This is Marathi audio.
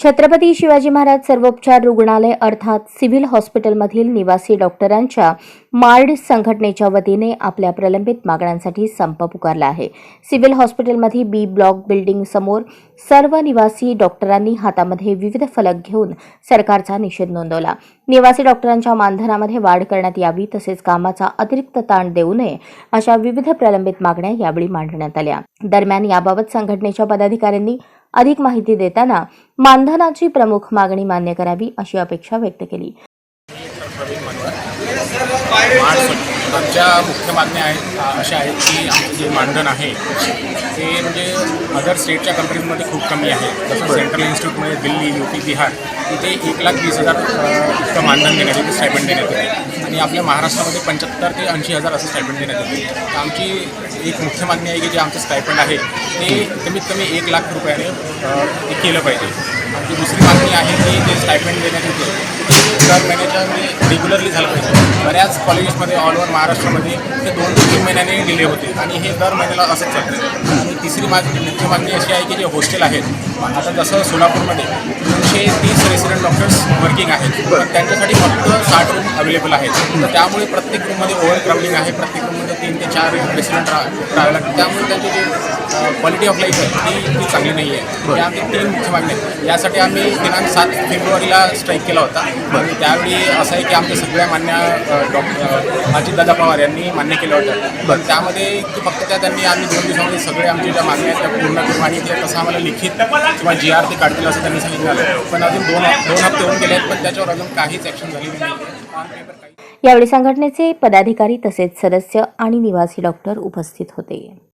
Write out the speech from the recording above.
छत्रपती शिवाजी महाराज सर्वोपचार रुग्णालय अर्थात सिव्हिल हॉस्पिटलमधील निवासी डॉक्टरांच्या मार्ड संघटनेच्या वतीने आपल्या प्रलंबित मागण्यांसाठी संप पुकारला आहे. सिव्हिल हॉस्पिटलमध्ये बी ब्लॉक बिल्डिंग समोर सर्व निवासी डॉक्टरांनी हातामध्ये विविध फलक घेऊन सरकारचा निषेध नोंदवला. निवासी डॉक्टरांच्या मानधनामध्ये वाढ करण्यात यावी तसेच कामाचा अतिरिक्त ताण देऊ नये अशा विविध प्रलंबित मागण्या यावेळी मांडण्यात आल्या. दरम्यान याबाबत संघटनेच्या पदाधिकाऱ्यांनी अधिक माहिती देताना मानधनाची प्रमुख मागणी मान्य करावी अशी अपेक्षा व्यक्त केली. आमच्या मुख्य मागण्या आहेत अशा आहेत की आमचं जे मानधन आहे ते म्हणजे अदर स्टेटच्या कंट्रीजमध्ये खूप कमी आहे. जसं सेंट्रल इन्स्टिट्यूटमध्ये दिल्ली यू पी बिहार तिथे एक लाख वीस हजार इतकं मानधन देण्यात येते स्टायपंड देण्यात येते. आणि आपल्या महाराष्ट्रामध्ये पंच्याहत्तर ते ऐंशी हजार असं स्टायपंड देण्यात येते. तर आमची एक मुख्य मागणी आहे की जे आमचं स्टायपंड आहे ते कमीत कमी एक लाख रुपयाने ते केलं पाहिजे. आमची दुसरी मागणी आहे की जे स्टायपंड देण्यात येते ते दर महिन्याच्या म्हणजे रेग्युलरली झालं पाहिजे. बऱ्याच कॉलेजेसमध्ये ऑल ओव्हर महाराष्ट्रामध्ये ते दोन ते तीन महिन्याने डिले होते. आणि हे दर महिन्याला असंच चालतं आणि तिसरी मागणी मुख्य मागणी अशी आहे की जे हॉस्टेल आहेत आता जसं सोलापूरमध्ये दोनशे तीस रेसिडेंट डॉक्टर्स वर्किंग आहेत पण त्यांच्यासाठी फक्त साठ रूम अवेलेबल आहेत. तर त्यामुळे प्रत्येक रूममध्ये ओव्हर क्राऊडिंग आहे प्रत्येक रूममध्ये तीन ते चार रेसिडेंट रा राहावे लागतात. त्यामुळे त्यांची जी क्वालिटी ऑफ लाईफ आहे ती ती चांगली नाही आहे या आमची तीन मुख्य मागण्या आहेत. यासाठी आम्ही दिनांक सात फेब्रुवारीला स्ट्राईक केला होता. आणि त्यावेळी असं आहे की आमच्या सगळ्या मान्य डॉक्टर अजितदादा पवार यांनी मान्य केलं होतं. पण त्यामध्ये की फक्त त्या त्यांनी आम्ही दोन दिवसामध्ये सगळे आमच्या ज्या मागण्या आहेत त्या पूर्ण करू आणि ते कसं आम्हाला लिखित किंवा जी आर ते काढतील असं त्यांनी सांगितलं. पण अजून दोन दोन हप्ते होऊन गेले आहेत पण त्याच्यावर अजून काहीच ॲक्शन झालेली नाही यावेळी संघटनेचे पदाधिकारी तसेच सदस्य आणि निवासी डॉक्टर उपस्थित होते.